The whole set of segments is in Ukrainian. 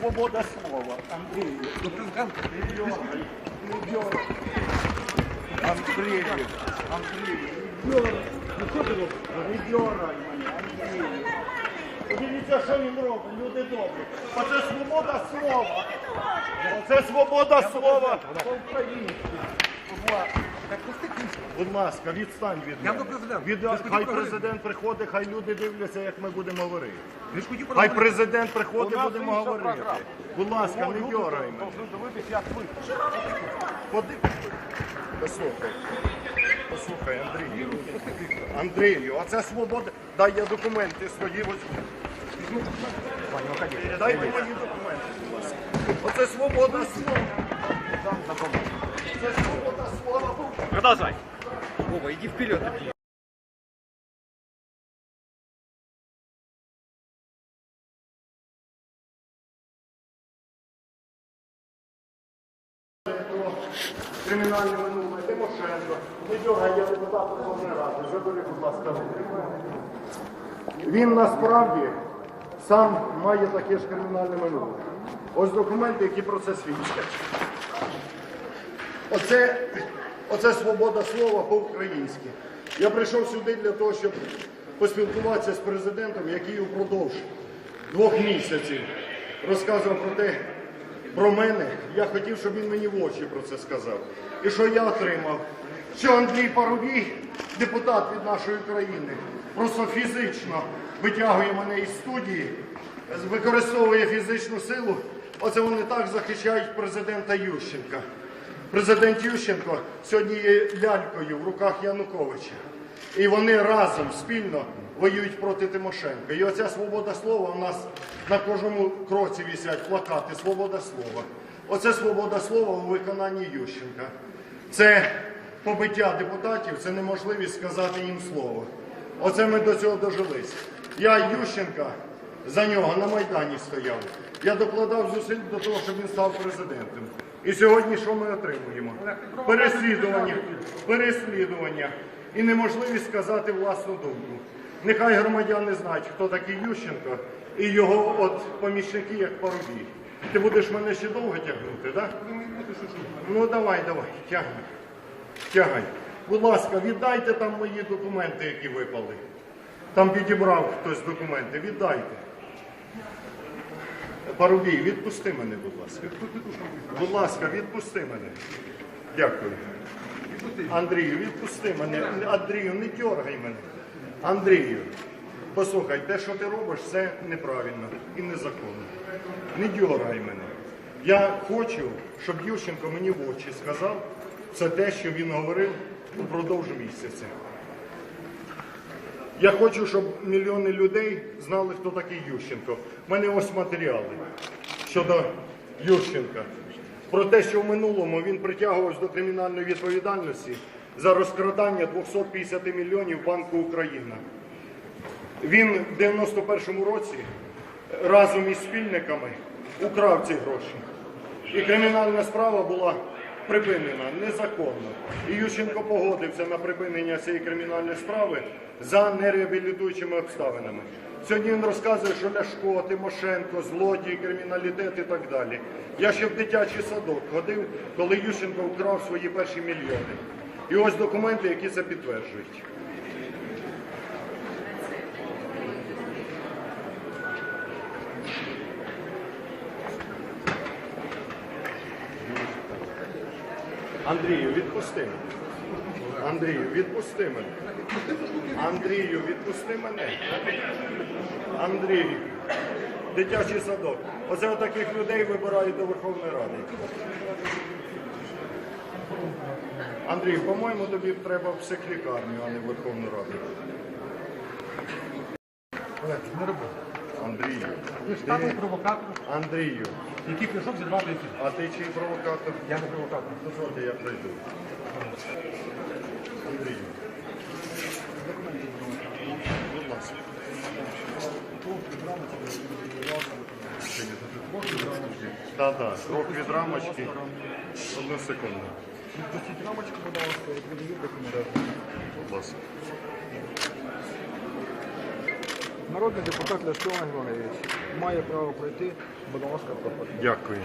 свобода слова. Дьоргай. Андрій, Андрій, не дьоргай. Ну робиш? Не дьоргай мене, Андрій. Подивіться, що він робить, люди добрі. Оце свобода слова. Оце свобода слова по-українськи. Будь ласка. Так пусти кінці. Будь ласка, відстань від Я мене. до президента. Від, Ви ж хотів хай поговорити. президент приходить, хай люди дивляться, як ми будемо говорити. Ви ж хотів Хай поговорити. президент приходить, У нас будемо інша говорити. програма. Будь ласка, не люди дьорай мене. повинні дивитися, як ви. Поди... Послухай. Послухай, Андрію. Андрію, а це свобода. Дай я документи свої возьму. Дайте мені документи, будь ласка. Оце свобода слова. Це свобода слова. Продовжай. Вова, иди вперед. кримінальне минуле Тимошенко. Не дьогай, я депутат Верховної Ради. Забери, будь ласка. Він насправді сам має таке ж кримінальне минуле. Ось документи, які про це свідчать. Оце, оце свобода слова по-українськи. Я прийшов сюди для того, щоб поспілкуватися з президентом, який упродовж двох місяців розказував про те, про мене. Я хотів, щоб він мені в очі про це сказав. І що я отримав? Що Андрій Парубій, депутат від нашої країни, просто фізично витягує мене із студії, використовує фізичну силу. Оце вони так захищають президента Ющенка. Президент Ющенко сьогодні є лялькою в руках Януковича. І вони разом спільно воюють проти Тимошенка. І оця свобода слова у нас на кожному кроці висять плакати Свобода слова. Оце свобода слова у виконанні Ющенка. Це побиття депутатів, це неможливість сказати їм слово. Оце ми до цього дожились. Я Ющенка за нього на Майдані стояв. Я докладав зусиль до того, щоб він став президентом. І сьогодні що ми отримуємо? Переслідування, переслідування і неможливість сказати власну думку. Нехай громадяни знають, хто такий Ющенко і його от помічники, як Парубій. Ти будеш мене ще довго тягнути, так? Ну давай, давай, тягни. Тягай. Будь ласка, віддайте там мої документи, які випали. Там підібрав хтось документи. Віддайте. Парубій, відпусти мене, будь ласка. Будь ласка, відпусти мене. Дякую. Андрію, відпусти мене. Андрію, не дергай мене. Андрію, послухай, те, що ти робиш, це неправильно і незаконно. Не дергай мене. Я хочу, щоб Ющенко мені в очі сказав все те, що він говорив упродовж місяця. Я хочу, щоб мільйони людей знали, хто такий Ющенко. У мене ось матеріали щодо Ющенка. Про те, що в минулому він притягувався до кримінальної відповідальності за розкрадання 250 мільйонів Банку Україна. Він в 91-му році разом із спільниками украв ці гроші. І кримінальна справа була припинена незаконно. І Ющенко погодився на припинення цієї кримінальної справи за нереабілітуючими обставинами. Сьогодні він розказує, що Ляшко, Тимошенко, злодії, криміналітет і так далі. Я ще в дитячий садок ходив, коли Ющенко вкрав свої перші мільйони. І ось документи, які це підтверджують. Андрію, відпусти мене. Андрію, відпусти мене. Андрію, відпусти мене. Андрію. Дитячий садок. Оце таких людей вибирають до Верховної Ради. Андрій, по-моєму, тобі треба в психлікарню, а не Верховну Раду. Олег, не роби. Андрію. Ви штатний провокатор, Андрію. який прийшов зірвати ефір. А ти чий провокатор? Я не провокатор. Дозвольте, я прийду. Андрію. Будь ласка. Так, так, крок від рамочки. Одну секунду. Пустіть рамочку, будь ласка, я передаю документи. Будь ласка. Народний депутат Ляшко Григорович має право пройти, будь ласка, проходьте. Дякую.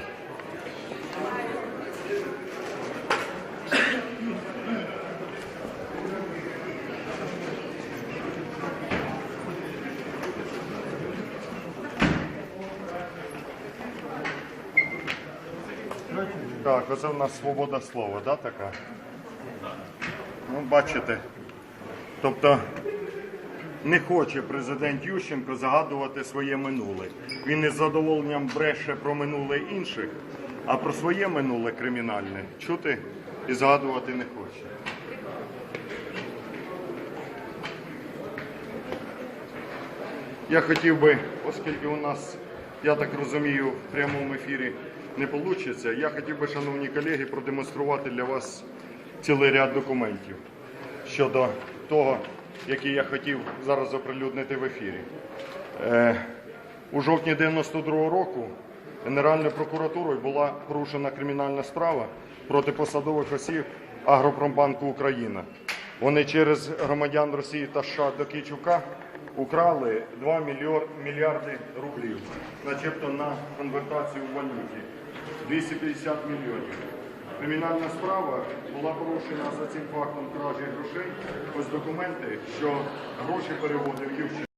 Так, оце в нас свобода слова, да, така? Ну, бачите. Тобто не хоче президент Ющенко загадувати своє минуле. Він із задоволенням бреше про минуле інших, а про своє минуле кримінальне чути і згадувати не хоче. Я хотів би, оскільки у нас, я так розумію, в прямому ефірі не вийде, я хотів би, шановні колеги, продемонструвати для вас цілий ряд документів щодо того, які я хотів зараз оприлюднити в ефірі. Е, у жовтні 92-го року Генеральною прокуратурою була порушена кримінальна справа проти посадових осіб Агропромбанку Україна. Вони через громадян Росії та США до Кичука украли 2 мільярди рублів, начебто на конвертацію в валюті. 250 мільйонів. Кримінальна справа була порушена за цим фактом кражі грошей. Ось документи, що гроші переводив Ющенко.